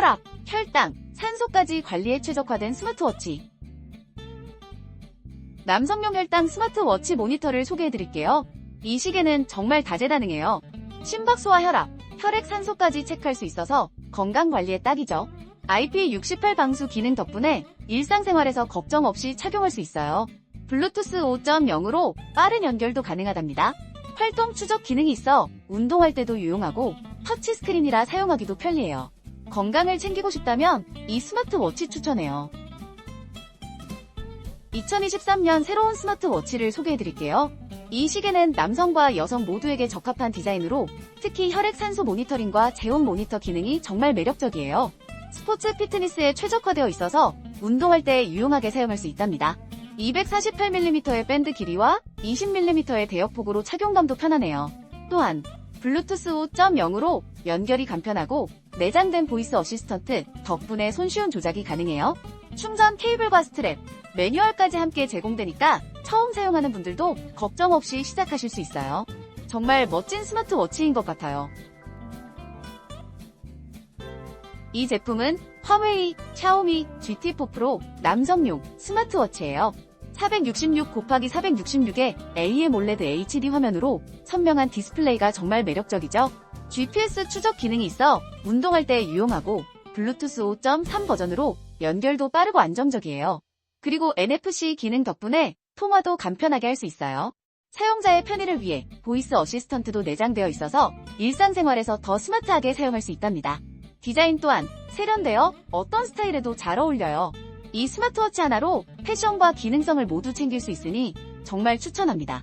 혈압, 혈당, 산소까지 관리에 최적화된 스마트워치. 남성용 혈당 스마트워치 모니터를 소개해드릴게요. 이 시계는 정말 다재다능해요. 심박수와 혈압, 혈액 산소까지 체크할 수 있어서 건강 관리에 딱이죠. IP68 방수 기능 덕분에 일상생활에서 걱정 없이 착용할 수 있어요. 블루투스 5.0으로 빠른 연결도 가능하답니다. 활동 추적 기능이 있어 운동할 때도 유용하고 터치 스크린이라 사용하기도 편리해요. 건강을 챙기고 싶다면 이 스마트워치 추천해요. 2023년 새로운 스마트워치를 소개해드릴게요. 이 시계는 남성과 여성 모두에게 적합한 디자인으로 특히 혈액 산소 모니터링과 체온 모니터 기능이 정말 매력적이에요. 스포츠 피트니스에 최적화되어 있어서 운동할 때 유용하게 사용할 수 있답니다. 248mm의 밴드 길이와 20mm의 대역폭으로 착용감도 편하네요. 또한 블루투스 5.0으로 연결이 간편하고 내장된 보이스 어시스턴트 덕분에 손쉬운 조작이 가능해요. 충전 케이블과 스트랩, 매뉴얼까지 함께 제공되니까 처음 사용하는 분들도 걱정 없이 시작하실 수 있어요. 정말 멋진 스마트워치인 것 같아요. 이 제품은 화웨이, 샤오미 GT4 프로 남성용 스마트워치예요. 466 곱하기 466의 AMOLED HD 화면으로 선명한 디스플레이가 정말 매력적이죠. GPS 추적 기능이 있어 운동할 때 유용하고 블루투스 5.3 버전으로 연결도 빠르고 안정적이에요. 그리고 NFC 기능 덕분에 통화도 간편하게 할 수 있어요. 사용자의 편의를 위해 보이스 어시스턴트도 내장되어 있어서 일상생활에서 더 스마트하게 사용할 수 있답니다. 디자인 또한 세련되어 어떤 스타일에도 잘 어울려요. 이 스마트워치 하나로 패션과 기능성을 모두 챙길 수 있으니 정말 추천합니다.